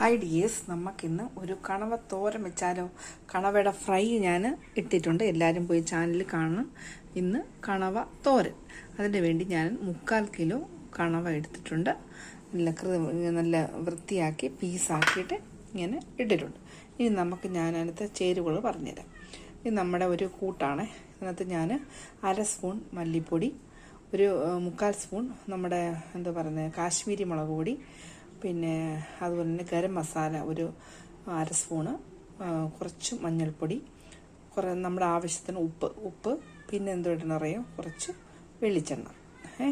Hi dears നമുക്കിന്ന് ഒരു കണവ തോരൻ വെച്ചാലോ? കണവയുടെ ഫ്രൈ ഞാൻ ഇട്ടിട്ടുണ്ട്. എല്ലാവരും പോയി ചാനലിൽ കാണണം. ഇന്ന് കണവ തോരൻ അതിന് വേണ്ടി ഞാൻ മുക്കാൽ കിലോ കണവ എടുത്തിട്ടുണ്ട്. നല്ല നല്ല വൃത്തിയാക്കി പീസാക്കിയിട്ട് ഇങ്ങനെ ഇട്ടിട്ടുണ്ട്. ഇനി നമുക്ക് ഞാൻ അതിനകത്ത് ചേരുവകൾ പറഞ്ഞുതരാം. ഇത് നമ്മുടെ ഒരു കൂട്ടാണ്. ഇതിനകത്ത് ഞാൻ അര സ്പൂൺ മല്ലിപ്പൊടി ഒരു മുക്കാൽ സ്പൂൺ നമ്മുടെ എന്താ പറയുന്നത് കാശ്മീരി മുളക് പൊടി പിന്നെ അതുപോലെ തന്നെ ഗരം മസാല ഒരു അര സ്പൂണ് കുറച്ച് മഞ്ഞൾപ്പൊടി കുറേ നമ്മുടെ ആവശ്യത്തിന് ഉപ്പ് ഉപ്പ് പിന്നെ എന്തോ അറിയാം? കുറച്ച് വെളിച്ചെണ്ണ. ഏ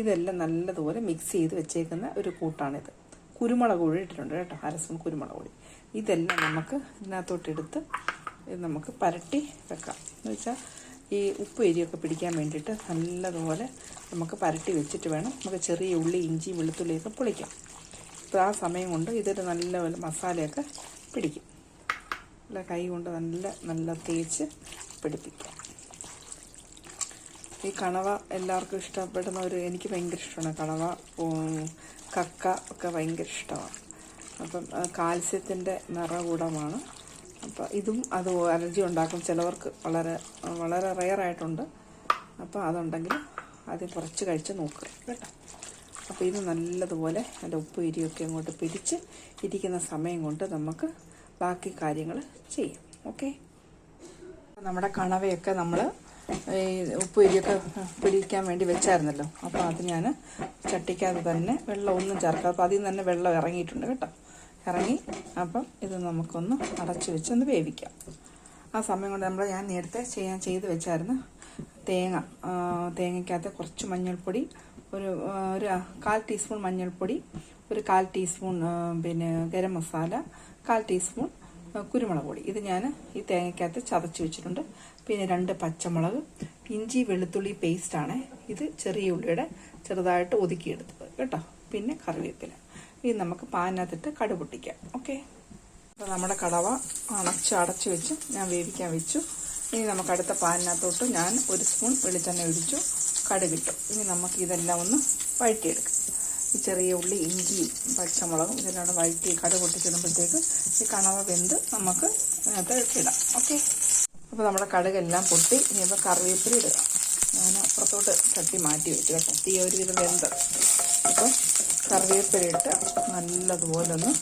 ഇതെല്ലാം നല്ലതുപോലെ മിക്സ് ചെയ്ത് വെച്ചേക്കുന്ന ഒരു കൂട്ടാണിത്. കുരുമുളക് പൊടി ഇട്ടിട്ടുണ്ട് കേട്ടോ അര സ്പൂൺ കുരുമുളക് പൊടി. ഇതെല്ലാം നമുക്ക് ഇതിനകത്തോട്ടെടുത്ത് ഇത് നമുക്ക് പരട്ടി വെക്കാം. എന്ന് വെച്ചാൽ ഈ ഉപ്പ് എരിയൊക്കെ പിടിക്കാൻ വേണ്ടിയിട്ട് നല്ലതുപോലെ നമുക്ക് പരട്ടി വെച്ചിട്ട് വേണം. നമുക്ക് ചെറിയ ഉള്ളി ഇഞ്ചി വെളുത്തുള്ളിയൊക്കെ പൊളിക്കാം. അപ്പോൾ ആ സമയം കൊണ്ട് ഇതൊരു നല്ല ഒരു മസാലയൊക്കെ പിടിക്കും. നല്ല കൈ കൊണ്ട് നല്ല നല്ല തേച്ച് പിടിപ്പിക്കാം. ഈ കണവ എല്ലാവർക്കും ഇഷ്ടപ്പെടുന്ന ഒരു എനിക്ക് ഭയങ്കര ഇഷ്ടമാണ് കണവ കക്ക ഒക്കെ ഭയങ്കര ഇഷ്ടമാണ്. അപ്പം കാൽസ്യത്തിന്റെ നിറകൂടമാണ്. അപ്പം ഇതും അത് അലർജി ഉണ്ടാക്കും. ചിലവർക്ക് വളരെ വളരെ റയറായിട്ടുണ്ട്. അപ്പോൾ അതുണ്ടെങ്കിൽ ആദ്യം കുറച്ച് കഴിച്ച് നോക്കുക കേട്ടോ. അപ്പോൾ ഇത് നല്ലതുപോലെ അതിന്റെ ഉപ്പ് ഇരിയൊക്കെ അങ്ങോട്ട് പിടിച്ച് ഇരിക്കുന്ന സമയം കൊണ്ട് നമുക്ക് ബാക്കി കാര്യങ്ങൾ ചെയ്യാം. ഓക്കെ? നമ്മുടെ കണവയൊക്കെ നമ്മൾ ഈ ഉപ്പ് ഇരിയൊക്കെ പിടിക്കാൻ വേണ്ടി വെച്ചായിരുന്നല്ലോ. അപ്പോൾ അത് ഞാൻ ചട്ടിക്കാതെ തന്നെ വെള്ളം ഒന്നും ചേർക്കാതെ അപ്പോൾ അതിൽ നിന്ന് തന്നെ വെള്ളം ഇറങ്ങിയിട്ടുണ്ട് കേട്ടോ. ഇറങ്ങി അപ്പം ഇത് നമുക്കൊന്ന് അടച്ചു വെച്ച് ഒന്ന് വേവിക്കാം. ആ സമയം കൊണ്ട് നമ്മൾ ഞാൻ നേരത്തെ ചെയ്യാൻ ചെയ്ത് വെച്ചായിരുന്നു തേങ്ങ തേങ്ങയ്ക്കകത്ത് കുറച്ച് മഞ്ഞൾപ്പൊടി ഒരു ഒരു കാൽ ടീസ്പൂൺ മഞ്ഞൾപ്പൊടി ഒരു കാൽ ടീസ്പൂൺ പിന്നെ ഗരം മസാല കാൽ ടീസ്പൂൺ കുരുമുളക് പൊടി. ഇത് ഞാൻ ഈ തേങ്ങയ്ക്കകത്ത് ചതച്ച് വെച്ചിട്ടുണ്ട്. പിന്നെ രണ്ട് പച്ചമുളക് ഇഞ്ചി വെളുത്തുള്ളി പേസ്റ്റാണ് ഇത് ചെറിയ ഉള്ളിയുടെ ചെറുതായിട്ട് ഒതുക്കിയെടുത്തത് കേട്ടോ. പിന്നെ കറിവേപ്പില. ഇത് നമുക്ക് പാനിനകത്തിട്ട് കടു പൊട്ടിക്കാം. ഓക്കെ? അപ്പോൾ നമ്മുടെ കടവ അണച്ച് അടച്ച് വെച്ച് ഞാൻ വേവിക്കാൻ വെച്ചു. ഇനി നമുക്ക് അടുത്ത പാനിനകത്തോട്ട് ഞാൻ ഒരു സ്പൂൺ വെളിച്ചെണ്ണ ഒഴിച്ചു. കടുകിട്ടു ഇനി നമുക്ക് ഇതെല്ലാം ഒന്ന് വഴറ്റിയെടുക്കാം. ഈ ചെറിയ ഉള്ളി ഇഞ്ചിയും പച്ചമുളകും ഇതെല്ലാം കൂടെ വഴറ്റി കട പൊട്ടിച്ചിടുമ്പോഴത്തേക്ക് ഈ കണവ വെന്ത് നമുക്ക് ഇതിനകത്ത് ഇടാം. ഓക്കെ? അപ്പോൾ നമ്മുടെ കടുകെല്ലാം പൊട്ടി. ഇനിയിപ്പോൾ കറിവേപ്പില ഇടുക. ഞാൻ അപ്പുറത്തോട്ട് ചട്ടി മാറ്റി വെച്ചു കേട്ടോ. തീ ഒരു വിധം വെന്ത്. അപ്പോൾ കറിവേപ്പില ഇട്ട് നല്ലതുപോലെ ഒന്ന്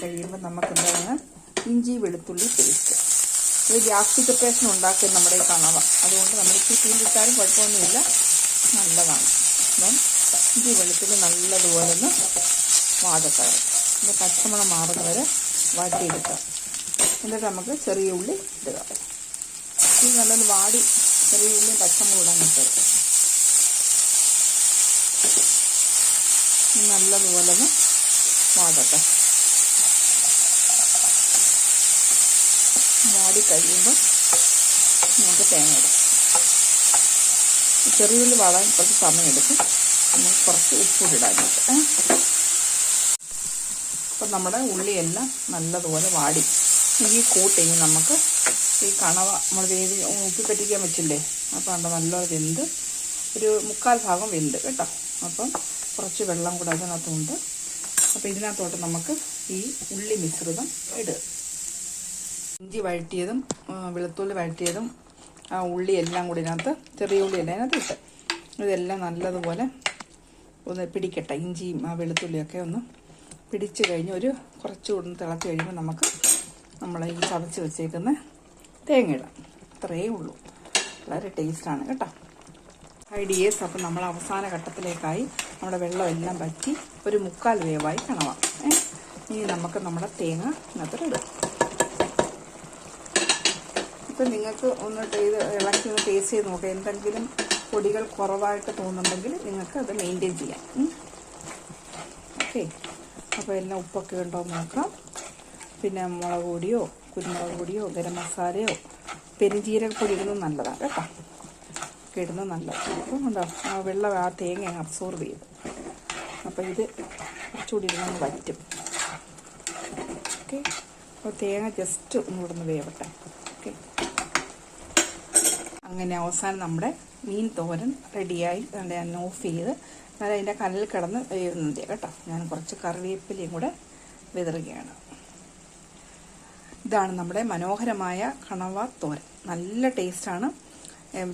കഴിയുമ്പോൾ നമുക്ക് എന്താണ് ഇഞ്ചി വെളുത്തുള്ളി പേസ്റ്റ്. ഇത് ഗ്യാസ്ട്രിക് പ്രേഷൻ ഉണ്ടാക്കും നമ്മുടെ ഈ കണവ. അതുകൊണ്ട് നമ്മൾ ഇച്ചിരി കിട്ടാനും കുഴപ്പമൊന്നുമില്ല. നല്ലതാണ്. അപ്പം ഈ വെളുത്തുള്ളി നല്ലതുപോലെ ഒന്ന് വാടട്ടെ പിന്നെ പച്ചമണം മാറുന്ന വരെ വാട്ടിയെടുക്കാം എന്നിട്ട് നമുക്ക് ചെറിയ ഉള്ളി ഇടുക. ഇത് നല്ലൊന്ന് വാടി ചെറിയ ഉള്ളി പച്ചമുളക് ഇടാൻ കിട്ടും നല്ലതുപോലെ ഒന്ന് വാടട്ടെ വാടി കഴിയുമ്പോൾ നമുക്ക് തേങ്ങ ഇടാം. ചെറിയുള്ളി വാടാൻ കുറച്ച് സമയമെടുക്കും. നമുക്ക് കുറച്ച് ഉപ്പൂടി ഏ? അപ്പം നമ്മുടെ ഉള്ളിയെല്ലാം നല്ലതുപോലെ വാടി. ഈ കൂട്ടിങ്ങി നമുക്ക് ഈ കണവ നമ്മൾ വേവി ഉപ്പി പറ്റിക്കാൻ വെച്ചില്ലേ? അപ്പോൾ അവിടെ നല്ലൊരു വെന്ത് ഒരു മുക്കാൽ ഭാഗം വെന്ത് കേട്ടോ. അപ്പം കുറച്ച് വെള്ളം കൂടെ അതിനകത്തുണ്ട്. അപ്പോൾ ഇതിനകത്തോട്ട് നമുക്ക് ഈ ഉള്ളി മിശ്രിതം ഇടുക. ഇഞ്ചി വഴറ്റിയതും വെളുത്തുള്ളി വഴറ്റിയതും ആ ഉള്ളി എല്ലാം കൂടി ഇതിനകത്ത് ചെറിയ ഉള്ളി എല്ലാം അതിനകത്ത് ഇട്ട്. ഇതെല്ലാം നല്ലതുപോലെ ഒന്ന് പിടിക്കട്ടെ. ഇഞ്ചിയും ആ വെളുത്തുള്ളിയൊക്കെ ഒന്ന് പിടിച്ച് കഴിഞ്ഞ് ഒരു കുറച്ചുകൂടി തിളച്ച് കഴിയുമ്പോൾ നമുക്ക് നമ്മൾ ഈ ചതച്ച് വെച്ചേക്കുന്ന തേങ്ങ ഇടാം ഇത്രയേ ഉള്ളൂ. വളരെ ടേസ്റ്റാണ് കേട്ടോ. ഐഡിയേഴ്സ് അപ്പം നമ്മൾ അവസാന ഘട്ടത്തിലേക്കായി നമ്മുടെ വെള്ളം എല്ലാം വറ്റി ഒരു മുക്കാൽ വേവായി കണവാം ഇനി നമുക്ക് നമ്മുടെ തേങ്ങ ഇന്നത്തെ ഇടാം. ഇപ്പം നിങ്ങൾക്ക് ഒന്ന് ചെയ്ത് ഇളക്കി ഒന്ന് ടേസ്റ്റ് ചെയ്ത് നോക്കാം. എന്തെങ്കിലും പൊടികൾ കുറവായിട്ട് തോന്നുന്നുണ്ടെങ്കിൽ നിങ്ങൾക്ക് അത് മെയിന്റെയിൻ ചെയ്യാം. ഓക്കെ അപ്പോൾ എല്ലാം ഉപ്പൊക്കെ ഉണ്ടോ നോക്കാം. പിന്നെ മുളക് പൊടിയോ കുരുമുളക് പൊടിയോ ഗരം മസാലയോ പെരുംജീരകപ്പൊടി ഇടുന്നത് നല്ലതാണ് കേട്ടോ. ഒക്കെ ഇടുന്നത് നല്ലതാണ്. അപ്പം ഉണ്ടോ ആ വെള്ളം ആ തേങ്ങ അബ്സോർബ് ചെയ്തു അപ്പോൾ ഇത് കുറച്ചുകൂടി ഇരുന്ന് വറ്റും. ഓക്കെ അപ്പോൾ തേങ്ങ ജസ്റ്റ് ഒന്നുകൂടെ ഒന്ന് വേവട്ടെ. അങ്ങനെ അവസാനം നമ്മുടെ മീൻ തോരൻ റെഡിയായി. ഞാൻ ഓഫ് ചെയ്ത് ഞാൻ അതിന്റെ കല്ലിൽ കിടന്ന് വേവുന്നത് കേട്ടോ. ഞാൻ കുറച്ച് കറിവേപ്പിലയും കൂടെ വിതറുകയാണ്. ഇതാണ് നമ്മുടെ മനോഹരമായ കണവ തോരൻ. നല്ല ടേസ്റ്റാണ്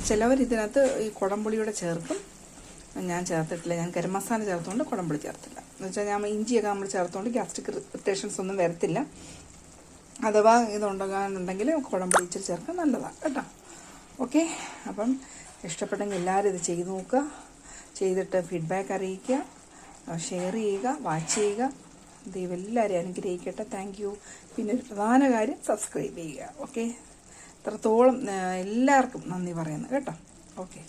ചിലവർ ഇതിനകത്ത് ഈ കുടംപുളിയുടെ ചേർക്കും. ഞാൻ ചേർത്തിട്ടില്ല. ഞാൻ ഗരം മസാല ചേർത്തുകൊണ്ട് കുടംപുളി ചേർത്തില്ല. എന്ന് വെച്ചാൽ ഞാൻ ഇഞ്ചിയൊക്കെ നമ്മൾ ചേർത്തുകൊണ്ട് ഗ്യാസ്ട്രിക് ഇറിറ്റേഷൻസ് ഒന്നും വരത്തില്ല. അഥവാ ഇതുണ്ടാകാനുണ്ടെങ്കിൽ കുടംപുളി ഇച്ചിരി ചേർക്കാൻ നല്ലതാണ് കേട്ടോ. ഓക്കെ അപ്പം ഇഷ്ടപ്പെട്ടെങ്കിൽ എല്ലാവരും ഇത് ചെയ്ത് നോക്കുക. ചെയ്തിട്ട് ഫീഡ്ബാക്ക് അറിയിക്കുക. ഷെയർ ചെയ്യുക വാച്ച് ചെയ്യുക. ദൈവം എല്ലാവരെയും അനുഗ്രഹിക്കട്ടെ. താങ്ക് യു പിന്നെ ഒരു പ്രധാന കാര്യം സബ്സ്ക്രൈബ് ചെയ്യുക. ഓക്കെ? ഇത്രത്തോളം എല്ലാവർക്കും നന്ദി പറയുന്നു. കേട്ടോ? ഓക്കെ.